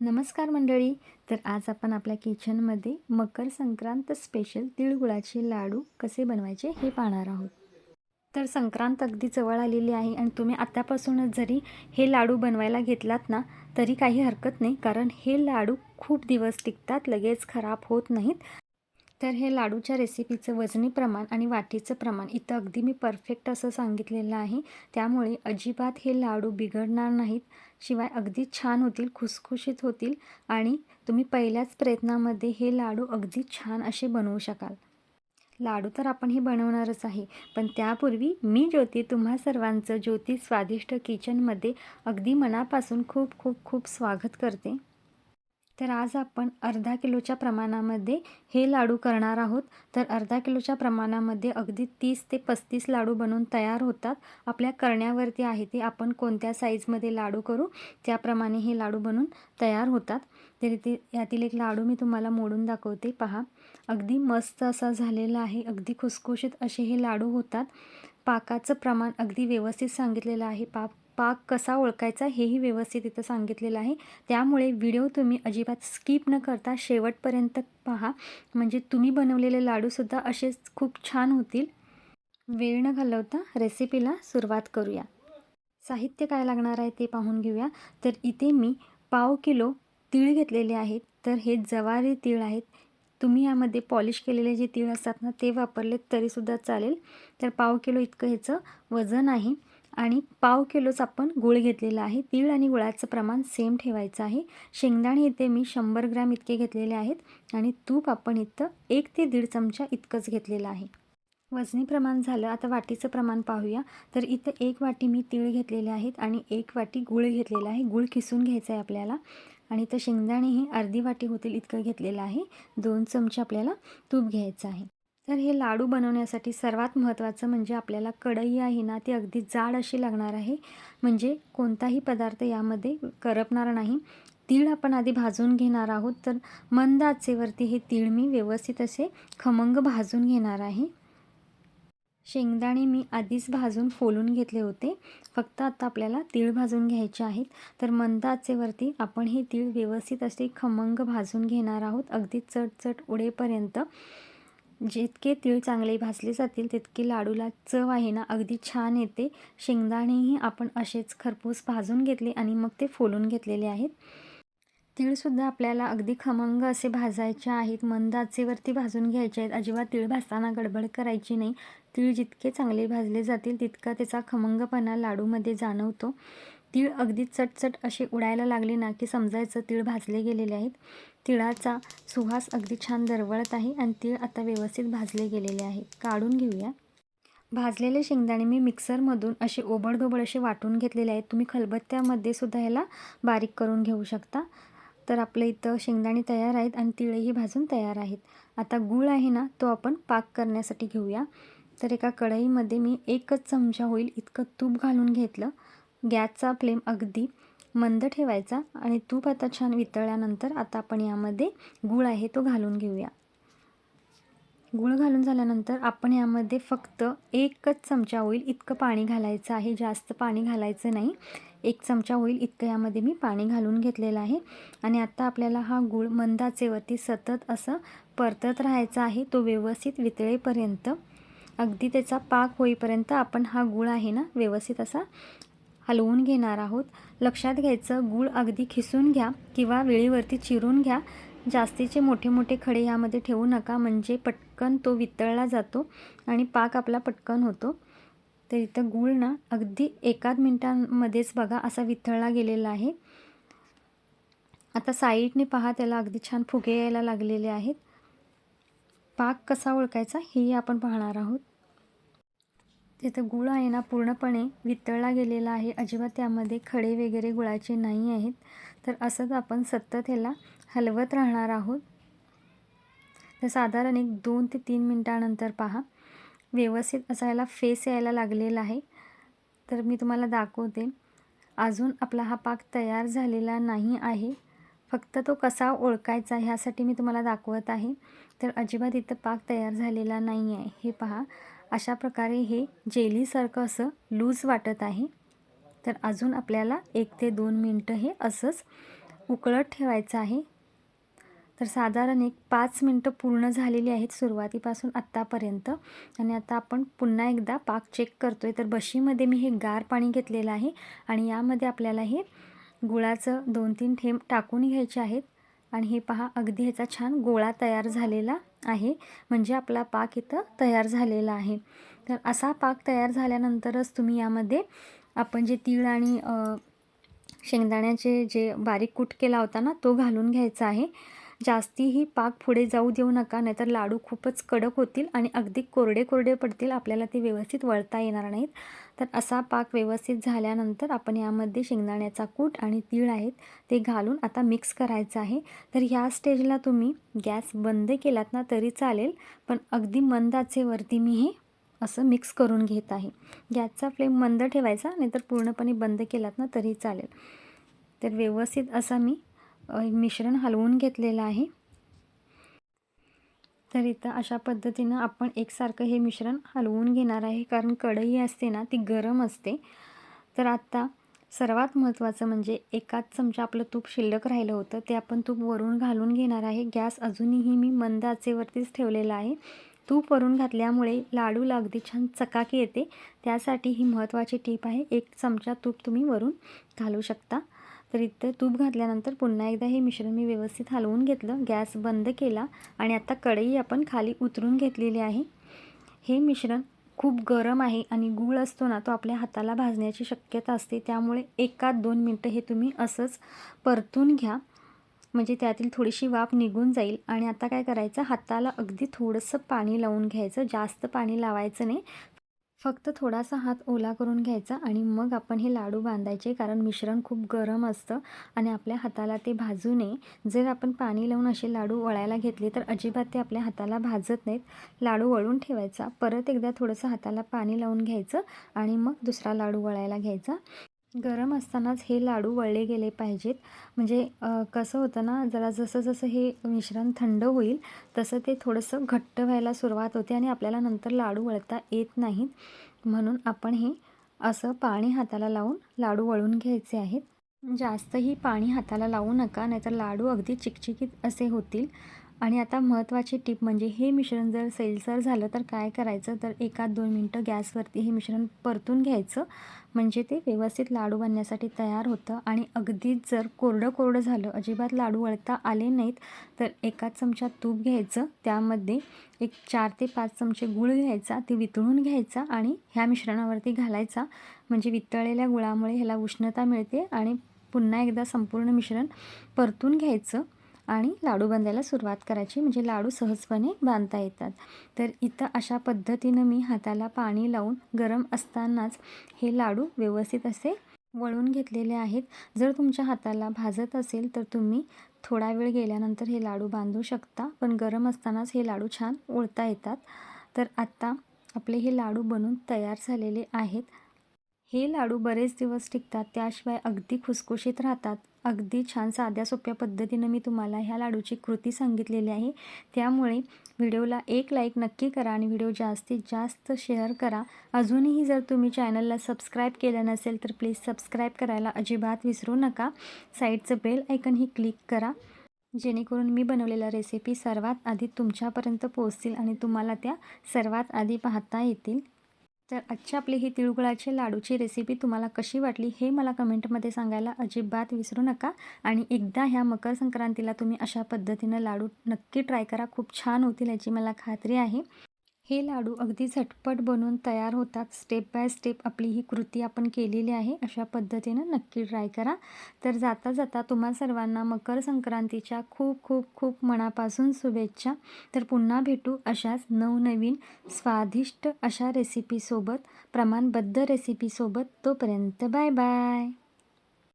नमस्कार मंडळी. तर आज आपण आपल्या किचनमध्ये मकर संक्रांत स्पेशल तिळगुळाचे लाडू कसे बनवायचे हे पाहणार आहोत. तर संक्रांत अगदी जवळ आलेली आहे आणि तुम्ही आत्तापासूनच जरी हे लाडू बनवायला घेतलात ना तरी काही हरकत नाही. कारण हे लाडू खूप दिवस टिकतात लगेच खराब होत नाहीत. तर हे लाडूच्या रेसिपीचं वजनी प्रमाण आणि वाटीचं प्रमाण इथं अगदी मी परफेक्ट असं सांगितलेलं आहे. त्यामुळे अजिबात हे लाडू बिघडणार नाहीत. शिवाय अगदी छान होतील खुसखुशीत होतील आणि तुम्ही पहिल्याच प्रयत्नामध्ये हे लाडू अगदी छान असे बनवू शकाल. लाडू तर आपण हे बनवणारच आहे पण त्यापूर्वी मी ज्योती तुम्हा सर्वांचं ज्योती स्वादिष्ट किचनमध्ये अगदी मनापासून खूप खूप खूप स्वागत करते. तर आज आपण अर्धा किलोच्या प्रमाणामध्ये हे लाडू करणार आहोत. तर अर्धा किलोच्या प्रमाणामध्ये अगदी तीस ते पस्तीस लाडू बनवून तयार होतात. आपल्या करण्यावरती आहे ते आपण कोणत्या साईजमध्ये लाडू करू त्याप्रमाणे हे लाडू बनवून तयार होतात. तरी ते यातील एक लाडू मी तुम्हाला मोडून दाखवते. पहा अगदी मस्त असा झालेला आहे. अगदी खुसखुशीत असे हे लाडू होतात. पाकाचं प्रमाण अगदी व्यवस्थित सांगितलेलं आहे. पाक पाक कसा ओळखायचा हेही व्यवस्थित इथं सांगितलेलं आहे. त्यामुळे व्हिडिओ तुम्ही अजिबात स्किप न करता शेवटपर्यंत पहा. म्हणजे तुम्ही बनवलेले लाडूसुद्धा असेच खूप छान होतील. वेळ न घालवता रेसिपीला सुरुवात करूया. साहित्य काय लागणार आहे ते पाहून घेऊया. तर इथे मी पाव किलो तीळ घेतलेले आहेत. तर हे जवारी तीळ आहेत. तुम्ही यामध्ये पॉलिश केलेले जे तीळ असतात ना ते वापरले तरीसुद्धा चालेल. तर पाव किलो इतकं ह्याचं वजन आहे. आणि पाव किलोच आपण गुळ घेतलेला आहे. तीळ आणि गुळाचं प्रमाण सेम ठेवायचं आहे. शेंगदाणे इथे मी शंभर ग्रॅम इतके घेतलेले आहेत. आणि तूप आपण इथं एक ते दीड चमचा इतकंच घेतलेलं आहे. वजनी प्रमाण झालं. आता वाटीचं प्रमाण पाहूया. तर इथं एक वाटी मी तीळ घेतलेले आहेत आणि एक वाटी गूळ घेतलेला आहे. गूळ किसून घ्यायचं आहे आपल्याला. आणि तर शेंगदाणे हे अर्धी वाटी होतील इतकं घेतलेलं आहे. दोन चमचे आपल्याला तूप घ्यायचं आहे. तर हे लाडू बनवण्यासाठी सर्वात महत्त्वाचं म्हणजे आपल्याला कढई आहे ना ती अगदी जाड अशी लागणार आहे. म्हणजे कोणताही पदार्थ यामध्ये करपणार नाही. तीळ आपण आधी भाजून घेणार आहोत. तर मंद आचेवरती हे तीळ मी व्यवस्थित असे खमंग भाजून घेणार आहे. शेंगदाणे मी आधीच भाजून फोलून घेतले होते. फक्त आता आपल्याला तीळ भाजून घ्यायचे आहेत. तर मंद आचेवरती आपण हे तीळ व्यवस्थित असे खमंग भाजून घेणार आहोत. अगदी चटचट उडेपर्यंत जितके तीळ चांगले भाजले जातील तितके लाडूला चव आहे ना अगदी छान येते. शेंगदाणेही आपण असेच खरपूस भाजून घेतले आणि मग ते फोलून घेतलेले आहेत. तीळसुद्धा आपल्याला अगदी खमंग असे भाजायचे आहेत. मंद आचेवरती भाजून घ्यायचे आहेत. अजिबात तीळ भाजताना गडबड करायची नाही. तीळ जितके चांगले भाजले जातील तितका त्याचा खमंगपणा लाडूमध्ये जाणवतो. तीळ अगदी चटचट असे उडायला लागले ना की समजायचं तीळ भाजले गेलेले आहेत. तिळाचा सुहास अगदी छान दरवळत आहे आणि तीळ आता व्यवस्थित भाजले गेलेले आहे. काढून घेऊया. भाजलेले शेंगदाणे मी मिक्सरमधून असे ओबडधोबड असे वाटून घेतलेले आहेत. तुम्ही खलबत्त्यामध्ये सुद्धा ह्याला बारीक करून घेऊ शकता. तर आपलं इथं शेंगदाणे तयार आहेत आणि तिळही भाजून तयार आहेत. आता गूळ आहे ना तो आपण पाक करण्यासाठी घेऊया. तर एका कढईमध्ये मी एकच चमचा होईल इतकं तूप घालून घेतलं. गॅसचा फ्लेम अगदी मंद ठेवायचा आणि तूप आता छान वितळल्यानंतर आता आपण यामध्ये गूळ आहे तो घालून घेऊया. गूळ घालून झाल्यानंतर आपण यामध्ये फक्त एकच चमचा होईल इतकं पाणी घालायचं आहे. जास्त पाणी घालायचं नाही. एक चमचा होईल इतकं यामध्ये मी पाणी घालून घेतलेलं आहे. आणि आता आपल्याला हा गूळ मंदाचेवरती सतत असं परतत राहायचा आहे. तो व्यवस्थित वितळेपर्यंत अगदी त्याचा पाक होईपर्यंत आपण हा गूळ आहे ना व्यवस्थित असा हलवून घेणार आहोत. लक्षात घ्यायचं गूळ अगदी खिसून घ्या किंवा वेळीवरती चिरून घ्या. जास्तीचे मोठे मोठे खडे यामध्ये ठेवू नका. म्हणजे पट पटकन तो वितळला जातो आणि पाक आपला पटकन होतो. तर इथं गूळ ना अगदी एकाच मिनटांमध्येच बघा असा वितळला गेलेला आहे. आता साईडने पहा त्याला अगदी छान फुगे यायला लागलेले आहेत. पाक कसा ओळखायचा हेही आपण पाहणार आहोत. तिथं गुळ आहे ना पूर्णपणे वितळला गेलेला आहे. अजिबात त्यामध्ये खडे वगैरे गुळाचे नाही आहेत. तर असंच आपण सतत ह्याला हलवत राहणार आहोत. साधारण एक दोन ते तीन मिनटानंतर पहा. व्यवस्थित असा याला फेस यायला लागलेला आहे. तर मी तुम्हाला दाखवते. अजून आपला हा पाक तयार झालेला नाही आहे. फक्त तो कसा ओळखायचा ह्यासाठी मी तुम्हाला दाखवत आहे. तर अजिबात इथं पाक तयार झालेला नाही आहे. हे पहा. अशा प्रकारे हे जेलीसारखं असं लूज वाटत आहे. तर अजून आपल्याला एक ते दोन मिनटं हे असंच उकळत ठेवायचं आहे. तर साधारण एक पाच मिनटं पूर्ण झालेली आहेत सुरुवातीपासून आत्तापर्यंत. आणि आता आपण पुन्हा एकदा पाक चेक करतो आहे तर बशीमध्ये मी हे गार पाणी घेतलेलं आहे आणि यामध्ये आपल्याला हे गुळाचं दोन तीन थेंब टाकून घ्यायचे आहेत. आणि हे पहा अगदी ह्याचा छान गोळा तयार झालेला आहे. म्हणजे आपला पाक इथं तयार झालेला आहे. तर असा पाक तयार झाल्यानंतरच तुम्ही यामध्ये आपण जे तीळ आणि शेंगदाण्याचे जे बारीक कूट केला होता ना तो घालून घ्यायचा आहे. जास्तीही पाक पुढे जाऊ देऊ नका नाहीतर लाडू खूपच कडक होतील आणि अगदी कोरडे कोरडे पडतील आपल्याला ते व्यवस्थित वळता येणार नाहीत. तर असा पाक व्यवस्थित झाल्यानंतर आपण यामध्ये शेंगदाण्याचा कूट आणि तीळ आहेत ते घालून आता मिक्स करायचं आहे. तर ह्या स्टेजला तुम्ही गॅस बंद केलात ना तरी चालेल पण अगदी मंदाचेवरती मी हे असं मिक्स करून घेत आहे. गॅसचा फ्लेम मंद ठेवायचा नाहीतर पूर्णपणे बंद केलात ना तरी चालेल. तर व्यवस्थित असा मी मिश्रण हलवून घेतलेलं आहे. तर इथं अशा पद्धतीनं आपण एकसारखं हे मिश्रण हलवून घेणार आहे. कारण कढई असते ना ती गरम असते. तर आत्ता सर्वात महत्त्वाचं म्हणजे एकाच चमचा आपलं तूप शिल्लक राहिलं होतं ते आपण तूप वरून घालून घेणार आहे. गॅस अजूनही मी मंद आचेवरतीच ठेवलेला आहे. तूप वरून घातल्यामुळे लाडूला अगदी छान चकाकी येते. त्यासाठी ही महत्त्वाची टीप आहे एक चमचा तूप तुम्ही वरून घालू शकता. तर इथं तूप घातल्यानंतर पुन्हा एकदा हे मिश्रण मी व्यवस्थित हलवून घेतलं. गॅस बंद केला आणि आता कढई आपण खाली उतरून घेतलेली आहे. हे मिश्रण खूप गरम आहे आणि गूळ असतो ना तो आपल्या हाताला भाजण्याची शक्यता असते. त्यामुळे एकात दोन मिनटं हे तुम्ही असंच परतून घ्या. म्हणजे त्यातील थोडीशी वाफ निघून जाईल. आणि आता काय करायचं? हाताला अगदी थोडंसं पाणी लावून घ्यायचं. जास्त पाणी लावायचं नाही. फक्त थोडासा हात ओला करून घ्यायचा आणि मग आपण हे लाडू बांधायचे कारण मिश्रण खूप गरम असतं आणि आपल्या हाताला ते भाजू नये. जर आपण पाणी लावून असे लाडू वळायला घेतले तर अजिबात ते आपल्या हाताला भाजत नाहीत. लाडू वळून ठेवायचा. परत एकदा थोडंसं हाताला पाणी लावून घ्यायचं आणि मग दुसरा लाडू वळायला घ्यायचा. गरम असतानाच हे लाडू वळले गेले पाहिजेत. म्हणजे कसं होतं ना जरा जसं जसं हे मिश्रण थंड होईल तसं ते थोडंसं घट्ट व्हायला सुरुवात होते आणि आपल्याला नंतर लाडू वळता येत नाहीत. म्हणून आपण हे असं पाणी हाताला लावून लाडू वळून घ्यायचे आहेत. जास्तही पाणी हाताला लावू नका नाहीतर लाडू अगदी चिकचिकीत असे होतील. आणि आता महत्त्वाची टीप म्हणजे हे मिश्रण जर सैलसर झालं तर काय करायचं? तर एकात दोन मिनटं गॅसवरती हे मिश्रण परतून घ्यायचं. म्हणजे ते व्यवस्थित लाडू बनण्यासाठी तयार होतं आणि अगदीच जर कोरडं कोरडं झालं अजिबात लाडू वळता आले नाहीत तर एका चमचा तूप घ्यायचं. त्यामध्ये एक चार ते पाच चमचे गूळ घ्यायचा ते वितळून घ्यायचा आणि ह्या मिश्रणावरती घालायचा. म्हणजे वितळलेल्या गुळामुळे ह्याला उष्णता मिळते आणि पुन्हा एकदा संपूर्ण मिश्रण परतून घ्यायचं. आणि लाडू बांधायला सुरुवात करायची. म्हणजे लाडू सहजपणे बांधता येतात. तर इथं अशा पद्धतीनं मी हाताला पाणी लावून गरम असतानाच हे लाडू व्यवस्थित असे वळून घेतलेले आहेत. जर तुमच्या हाताला भाजत असेल तर तुम्ही थोडा वेळ गेल्यानंतर हे लाडू बांधू शकता. पण गरम असतानाच हे लाडू छान ओळता येतात. तर आत्ता आपले हे लाडू बनून तयार झालेले आहेत. हे लाडू बरेच दिवस टिकतात. त्याशिवाय अगदी खुसखुशीत राहतात. अगदी छान साध्या सोप्या पद्धतीनं मी तुम्हाला ह्या लाडूची कृती सांगितलेली आहे. त्यामुळे व्हिडिओला एक लाईक नक्की करा आणि व्हिडिओ जास्तीत जास्त शेअर करा. अजूनही जर तुम्ही चॅनलला सबस्क्राईब केलं नसेल तर प्लीज सबस्क्राईब करायला अजिबात विसरू नका. साईडचं बेल आयकनही क्लिक करा. जेणेकरून मी बनवलेल्या रेसिपी सर्वात आधी तुमच्यापर्यंत पोहोचतील आणि तुम्हाला त्या सर्वात आधी पाहता येतील. तर आजच्या आपली ही तिळगुळाची लाडूची रेसिपी तुम्हाला कशी वाटली हे मला कमेंटमध्ये सांगायला अजिबात विसरू नका. आणि एकदा ह्या मकर संक्रांतीला तुम्ही अशा पद्धतीनं लाडू नक्की ट्राय करा. खूप छान होतील याची मला खात्री आहे. हे लाडू अगदी झटपट बनवून तयार होतात. स्टेप बाय स्टेप आपली ही कृती आपण केलेली आहे. अशा पद्धतीनं नक्की ट्राय करा. तर जाता जाता तुम्हा सर्वांना मकर संक्रांतीच्या खूप खूप खूप मनापासून शुभेच्छा. तर पुन्हा भेटू अशाच नवनवीन स्वादिष्ट अशा रेसिपीसोबत प्रमाणबद्ध रेसिपीसोबत तोपर्यंत बाय बाय